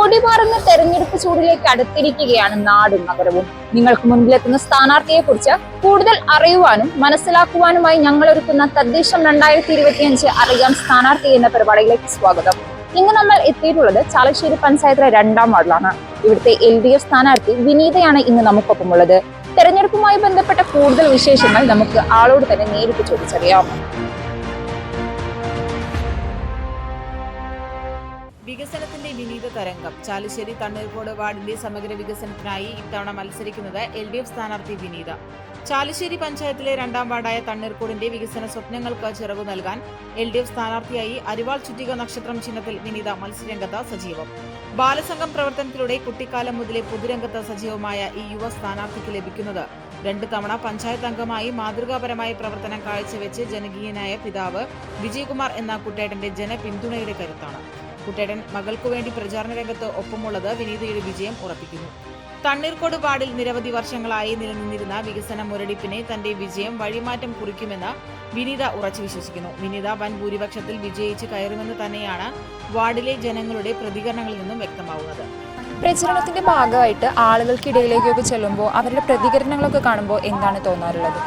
കൊടിമാറുന്ന തെരഞ്ഞെടുപ്പ് ചൂടിലേക്ക് അടുത്തിരിക്കുകയാണ് നാടും നഗരവും. നിങ്ങൾക്ക് മുൻപിലെത്തുന്ന സ്ഥാനാർത്ഥിയെ കുറിച്ച് കൂടുതൽ അറിയുവാനും മനസ്സിലാക്കുവാനുമായി ഞങ്ങൾ ഒരുക്കുന്ന തദ്ദേശം രണ്ടായിരത്തി ഇരുപത്തിയഞ്ച് അറിയാം സ്ഥാനാർത്ഥി എന്ന പരിപാടിയിലേക്ക് സ്വാഗതം. ഇന്ന് നമ്മൾ എത്തിയിട്ടുള്ളത് ചാലശ്ശേരി പഞ്ചായത്തിലെ രണ്ടാം വാർഡിലാണ്. ഇവിടുത്തെ എൽ ഡി എഫ് സ്ഥാനാർത്ഥി വിനീതയാണ് ഇന്ന് നമുക്കൊപ്പമുള്ളത്. തെരഞ്ഞെടുപ്പുമായി ബന്ധപ്പെട്ട കൂടുതൽ വിശേഷങ്ങൾ നമുക്ക് ആളോട് തന്നെ നേരിട്ട് ചോദിച്ചറിയാം. വികസനത്തിന്റെ വിനീത തരംഗം. ചാലുശ്ശേരി തണ്ണീർക്കോട് വാർഡിന്റെ സമഗ്ര വികസനത്തിനായി ഇത്തവണ മത്സരിക്കുന്നത് എൽ ഡി എഫ് സ്ഥാനാർത്ഥി വിനീത. ചാലുശ്ശേരി പഞ്ചായത്തിലെ രണ്ടാം വാർഡായ തണ്ണീർക്കോടിന്റെ വികസന സ്വപ്നങ്ങൾക്ക് ചിറവ് നൽകാൻ എൽ ഡി എഫ് സ്ഥാനാർത്ഥിയായി അരിവാൾ ചുറ്റിക നക്ഷത്രം ചിഹ്നത്തിൽ വിനീത മത്സരരംഗത്ത് സജീവം. ബാലസംഘം പ്രവർത്തനത്തിലൂടെ കുട്ടിക്കാലം മുതലേ പൊതുരംഗത്ത് സജീവമായ ഈ യുവ സ്ഥാനാർത്ഥിക്ക് ലഭിക്കുന്നത് രണ്ട് തവണ പഞ്ചായത്ത് അംഗമായി മാതൃകാപരമായ പ്രവർത്തനം കാഴ്ചവെച്ച് ജനകീയനായ പിതാവ് വിജയകുമാർ എന്ന കുട്ടേട്ടന്റെ ജനപിന്തുണയുടെ കരുത്താണ്. കുട്ടേട്ടൻ മകൾക്കു വേണ്ടി പ്രചാരണ രംഗത്ത് ഒപ്പമുള്ളത് വിനീതയുടെ വിജയം ഉറപ്പിക്കുന്നു. തണ്ണീർക്കോട് വാർഡിൽ നിരവധി വർഷങ്ങളായി നിലനിന്നിരുന്ന വികസന മുരടിപ്പിനെ തന്റെ വിജയം വഴിമാറ്റം കുറിക്കുമെന്ന് വിനീത ഉറച്ചു വിശ്വസിക്കുന്നു. വിനീത വൻ ഭൂരിപക്ഷത്തിൽ വിജയിച്ച് കയറുമെന്ന് തന്നെയാണ് വാർഡിലെ ജനങ്ങളുടെ പ്രതികരണങ്ങളിൽ നിന്നും വ്യക്തമാവുന്നത്. പ്രചരണത്തിന്റെ ഭാഗമായിട്ട് ആളുകൾക്കിടയിലേക്കൊക്കെ ചെല്ലുമ്പോൾ അവരുടെ പ്രതികരണങ്ങളൊക്കെ കാണുമ്പോൾ എന്താണ് തോന്നാറുള്ളത്?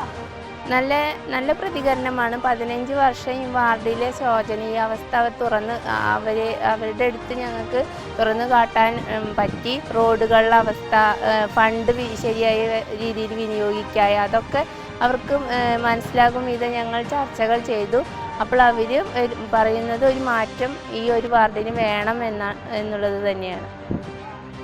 നല്ല നല്ല പ്രതികരണമാണ്. പതിനഞ്ച് വർഷം ഈ വാർഡിലെ ശോചനീയ അവസ്ഥ തുറന്ന് അവർ അവരുടെ അടുത്ത് ഞങ്ങൾക്ക് തുറന്നു കാട്ടാൻ പറ്റി. റോഡുകളുടെ അവസ്ഥ ഫണ്ട് ശരിയായ രീതിയിൽ വിനിയോഗിക്കായ. അതൊക്കെ അവർക്ക് മനസ്സിലാകും. ഇത് ഞങ്ങൾ ചർച്ചകൾ ചെയ്തു. അപ്പോൾ അവർ പറയുന്നത് ഒരു മാറ്റം ഈ ഒരു വാർഡിന് വേണം എന്ന എന്നുള്ളത് തന്നെയാണ്.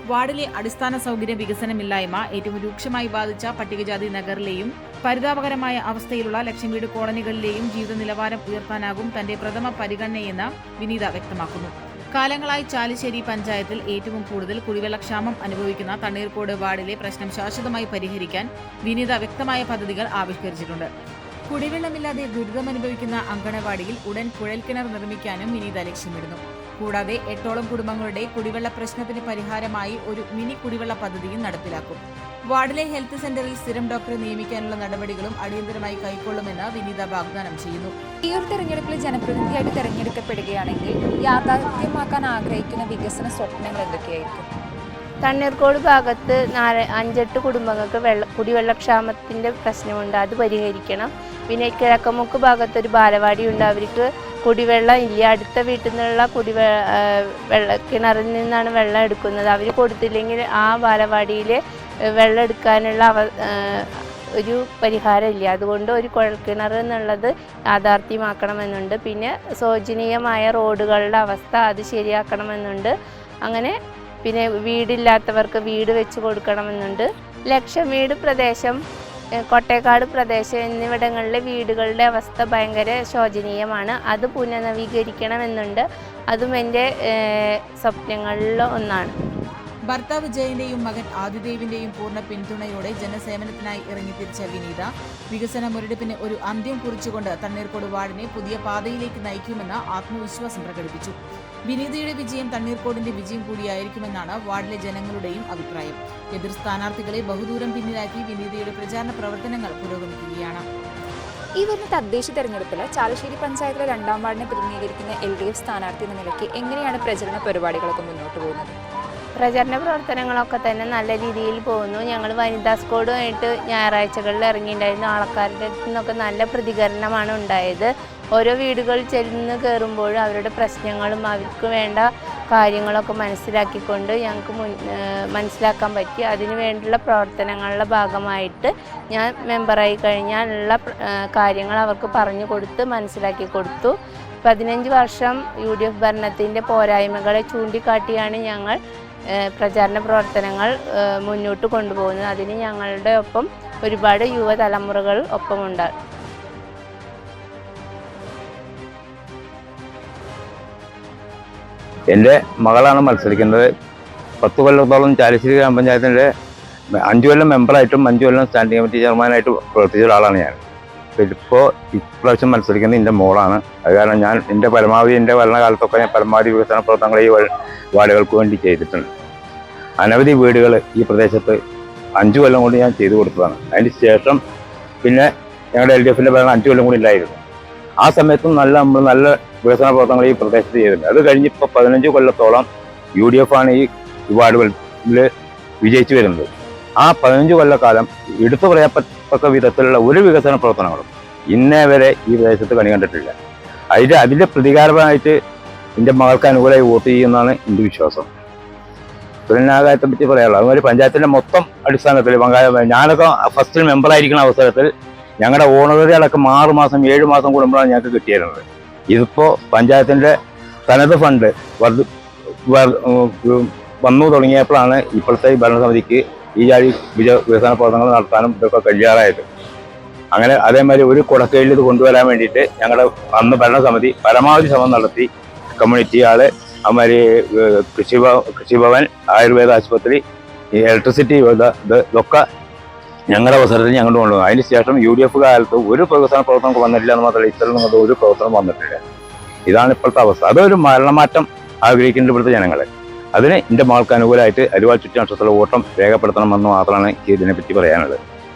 വാർഡിലെ അടിസ്ഥാന സൗകര്യ വികസനമില്ലായ്മ ഏറ്റവും രൂക്ഷമായി ബാധിച്ച പട്ടികജാതി നഗറിലെയും പരിതാപകരമായ അവസ്ഥയിലുള്ള ലക്ഷം കോളനികളിലെയും ജീവിത നിലവാരം ഉയർത്താനാകും തന്റെ പ്രഥമ പരിഗണനയെന്ന് വിനീത വ്യക്തമാക്കുന്നു. കാലങ്ങളായി ചാലിശ്ശേരി പഞ്ചായത്തിൽ ഏറ്റവും കൂടുതൽ കുടിവെള്ളക്ഷാമം അനുഭവിക്കുന്ന തണ്ണീർക്കോട് വാർഡിലെ പ്രശ്നം ശാശ്വതമായി പരിഹരിക്കാൻ വിനീത വ്യക്തമായ പദ്ധതികൾ ആവിഷ്കരിച്ചിട്ടുണ്ട്. കുടിവെള്ളമില്ലാതെ ദുരിതമനുഭവിക്കുന്ന അങ്കണവാടിയിൽ ഉടൻ കുഴൽക്കിണർ നിർമ്മിക്കാനും വിനീത ലക്ഷ്യമിടുന്നു. കൂടാതെ എട്ടോളം കുടുംബങ്ങളുടെ കുടിവെള്ള പ്രശ്നത്തിന് പരിഹാരമായി ഒരു മിനി കുടിവെള്ള പദ്ധതിയും നടപ്പിലാക്കും. വാർഡിലെ ഹെൽത്ത് സെന്ററിൽ സ്ഥിരം ഡോക്ടറെ നിയമിക്കാനുള്ള നടപടികളും അടിയന്തരമായി കൈക്കൊള്ളുമെന്ന് വിനീത വാഗ്ദാനം ചെയ്യുന്നു. ഈ ഒരു തെരഞ്ഞെടുപ്പിൽ ജനപ്രതിനിധിയായിട്ട് തെരഞ്ഞെടുക്കപ്പെടുകയാണെങ്കിൽ യാഥാർത്ഥ്യമാക്കാൻ ആഗ്രഹിക്കുന്ന വികസന സ്വപ്നങ്ങൾ എന്തൊക്കെയായിരിക്കും? തണ്ണീർക്കോട് ഭാഗത്ത് നാല് അഞ്ചെട്ട് കുടുംബങ്ങൾക്ക് വെള്ള കുടിവെള്ളക്ഷാമത്തിന്റെ പ്രശ്നമുണ്ട്. അത് പരിഹരിക്കണം. പിന്നെ കിഴക്കമുക്ക് ഭാഗത്ത് ഒരു ബാലവാടി ഉണ്ട് അവർക്ക് കുടിവെള്ളം ഇല്ല. അടുത്ത വീട്ടിൽ നിന്നുള്ള കുടിവെ വെള്ള കിണറിൽ നിന്നാണ് വെള്ളം എടുക്കുന്നത്. അവർ കൊടുത്തില്ലെങ്കിൽ ആ ബാലവാടിയിൽ വെള്ളം എടുക്കാനുള്ള അവ ഒരു പരിഹാരമില്ല അതുകൊണ്ട് ഒരു കുഴൽക്കിണർ എന്നുള്ളത് യാഥാർത്ഥ്യമാക്കണമെന്നുണ്ട്. പിന്നെ ശോചനീയമായ റോഡുകളുടെ അവസ്ഥ അത് ശരിയാക്കണമെന്നുണ്ട്. അങ്ങനെ പിന്നെ വീടില്ലാത്തവർക്ക് വീട് വെച്ച് കൊടുക്കണമെന്നുണ്ട്. ലക്ഷം വീട് പ്രദേശം കൊട്ടേക്കാട് പ്രദേശം എന്നിവിടങ്ങളിലെ വീടുകളുടെ അവസ്ഥ ഭയങ്കര ശോചനീയമാണ്. അത് പുനർനവീകരിക്കണമെന്നുണ്ട് അതും എന്റെ സ്വപ്നങ്ങളിൽ ഒന്നാണ് ഭർത്താവ് ജയന്റെയും മകൻ ആദിദേവിന്റെയും പൂർണ പിന്തുണയോടെ ജനസേവനത്തിനായി ഇറങ്ങിത്തിരിച്ച വിനീത. വികസന മുരടിപ്പിന് ഒരു അന്ത്യം കുറിച്ചുകൊണ്ട് തണ്ണീർക്കോട് വാർഡിനെ പുതിയ പാതയിലേക്ക് നയിക്കുമെന്ന ആത്മവിശ്വാസം പ്രകടിപ്പിച്ചു. വിനീതയുടെ വിജയം തണ്ണീർക്കോടിന്റെ വിജയം കൂടിയായിരിക്കുമെന്നാണ് വാർഡിലെ ജനങ്ങളുടെയും അഭിപ്രായം. എതിർ സ്ഥാനാർത്ഥികളെ ബഹുദൂരം പിന്നിലാക്കി വിനീതയുടെ പ്രചാരണ പ്രവർത്തനങ്ങൾ പുരോഗമിക്കുകയാണ്. ഈ വരുന്ന തദ്ദേശ തെരഞ്ഞെടുപ്പിൽ ചാലശ്ശേരി പഞ്ചായത്തിലെ രണ്ടാം വാർഡിനെ പ്രതിനിധീകരിക്കുന്ന എൽ ഡി എഫ് സ്ഥാനാർത്ഥി എന്ന നിലയ്ക്ക് എങ്ങനെയാണ് പ്രചരണ പരിപാടികളൊക്കെ മുന്നോട്ട് പോകുന്നത്? പ്രചരണ പ്രവർത്തനങ്ങളൊക്കെ തന്നെ നല്ല രീതിയിൽ പോകുന്നു. ഞങ്ങൾ വനിതാ സ്ക്വാഡുമായിട്ട് ഞായറാഴ്ചകളിൽ ഇറങ്ങിയിട്ടുണ്ടായിരുന്നു. ആൾക്കാരുടെ അടുത്ത് നിന്നൊക്കെ നല്ല പ്രതികരണമാണ് ഉണ്ടായത്. ഓരോ വീടുകളിൽ ചെന്ന് കയറുമ്പോഴും അവരുടെ പ്രശ്നങ്ങളും അവർക്ക് വേണ്ട കാര്യങ്ങളൊക്കെ മനസ്സിലാക്കിക്കൊണ്ട് ഞങ്ങൾക്ക് മുൻ മനസ്സിലാക്കാൻ പറ്റി. അതിനു വേണ്ടിയുള്ള പ്രവർത്തനങ്ങളുടെ ഭാഗമായിട്ട് ഞാൻ മെമ്പറായി കഴിഞ്ഞാലുള്ള കാര്യങ്ങൾ അവർക്ക് പറഞ്ഞു കൊടുത്ത് മനസ്സിലാക്കി കൊടുത്തു. പതിനഞ്ച് വർഷം യു ഡി എഫ് ഭരണത്തിന്റെ പോരായ്മകളെ ചൂണ്ടിക്കാട്ടിയാണ് ഞങ്ങൾ പ്രചാരണ പ്രവർത്തനങ്ങൾ മുന്നോട്ട് കൊണ്ടുപോകുന്നത്. അതിന് ഞങ്ങളുടെ ഒപ്പം ഒരുപാട് യുവതലമുറകൾ ഒപ്പമുണ്ട്. എന്റെ മകളാണ് മത്സരിക്കുന്നത്. പത്ത് കൊല്ലത്തോളം ചാലിശ്ശേരി ഗ്രാമപഞ്ചായത്തിന്റെ അഞ്ചു കൊല്ലം മെമ്പറായിട്ടും അഞ്ചു കൊല്ലം സ്റ്റാൻഡിംഗ് കമ്മിറ്റി ചെയർമാനായിട്ട് പ്രവർത്തിച്ച ഒരാളാണ് ഞാൻ. ഇപ്പോൾ ഇപ്രാവശ്യം മത്സരിക്കുന്നത് എന്റെ മോളാണ്. അത് കാരണം ഞാൻ എന്റെ പരമാവധി എന്റെ ഭരണകാലത്തൊക്കെ ഞാൻ പരമാവധി വികസന പ്രവർത്തനങ്ങൾ ഈ വാ- വാർഡുകൾക്ക് വേണ്ടി ചെയ്തിട്ടുണ്ട്. അനവധി വീടുകൾ ഈ പ്രദേശത്ത് അഞ്ചു കൊല്ലം കൊണ്ട് ഞാൻ ചെയ്തു കൊടുത്തതാണ്. അതിന് ശേഷം പിന്നെ ഞങ്ങളുടെ എൽ ഡി എഫിന്റെ ഭരണം അഞ്ചു കൊല്ലം കൂടി ഉണ്ടായിരുന്നു ആ സമയത്തും നല്ല നമ്മൾ നല്ല വികസന പ്രവർത്തനങ്ങൾ ഈ പ്രദേശത്ത് ചെയ്തിട്ടുണ്ട്. അത് കഴിഞ്ഞിപ്പോൾ പതിനഞ്ച് കൊല്ലത്തോളം യു ഡി എഫ് ആണ് ഈ വാർഡുകളിൽ വിജയിച്ചു വരുന്നത്. ആ പതിനഞ്ച് കൊല്ലക്കാലം എടുത്തു പറയത്തക്ക വിധത്തിലുള്ള ഒരു വികസന പ്രവർത്തനങ്ങളും ഇന്നേ വരെ ഈ പ്രദേശത്ത് കണി കണ്ടിട്ടില്ല. അതിന്റെ അതിന്റെ പ്രതികാരമായിട്ട് എന്റെ മകൾക്ക് അനുകൂലമായി വോട്ട് ചെയ്യുമെന്നാണ് എന്റെ വിശ്വാസം. സുരനാകായത്തെ പറ്റി പറയാനുള്ളത് അതുപോലെ പഞ്ചായത്തിന്റെ മൊത്തം അടിസ്ഥാനത്തിൽ പങ്കായ ഞാനൊക്കെ ഫസ്റ്റ് മെമ്പറായിരിക്കുന്ന അവസരത്തിൽ ഞങ്ങളുടെ ഓണറുകളൊക്കെ ആറ് മാസം ഏഴ് മാസം കൂടുമ്പോഴാണ് ഞങ്ങൾക്ക് കിട്ടിയിരുന്നത്. ഇതിപ്പോൾ പഞ്ചായത്തിന്റെ തനത് ഫണ്ട് വർദ്ധ വന്നു തുടങ്ങിയപ്പോഴാണ് ഇപ്പോഴത്തെ ഭരണസമിതിക്ക് ഈ ജാതി വിജ വികസന പ്രവർത്തനങ്ങൾ നടത്താനും ഇതൊക്കെ കഴിയാറായത്. അങ്ങനെ അതേമാതിരി ഒരു കുടക്കീഴിൽ ഇത് കൊണ്ടുവരാൻ വേണ്ടിയിട്ട് ഞങ്ങളുടെ അന്ന് ഭരണസമിതി പരമാവധി ശ്രമം നടത്തി കമ്മ്യൂണിറ്റി ആൾ അതുമാതിരി കൃഷി കൃഷിഭവൻ ആയുർവേദ ആശുപത്രി ഇലക്ട്രിസിറ്റി ഇത് ഇത് ഇതൊക്കെ ഞങ്ങളുടെ അവസരത്തിൽ ഞങ്ങൾ കൊണ്ടുപോകും അതിന് ശേഷം യു ഡി എഫ് കാലത്ത് ഒരു പ്രവർത്തന പ്രവർത്തനം വന്നിട്ടില്ല എന്ന് മാത്രമല്ല ഇത്തരം ഒരു പ്രവർത്തനം വന്നിട്ടില്ല. ഇതാണ് ഇപ്പോഴത്തെ അവസ്ഥ. അതൊരു മരണമാറ്റം ആഗ്രഹിക്കുന്നുണ്ട് ഇവിടുത്തെ ജനങ്ങളെ. അതിന് എന്റെ മകൾക്ക് അനുകൂലമായിട്ട് അരുവാൾ ചുറ്റി നക്ഷത്രത്തിലെ ഓട്ടം രേഖപ്പെടുത്തണമെന്ന് മാത്രമാണ് ഇതിനെപ്പറ്റി പറയാനുള്ളത്.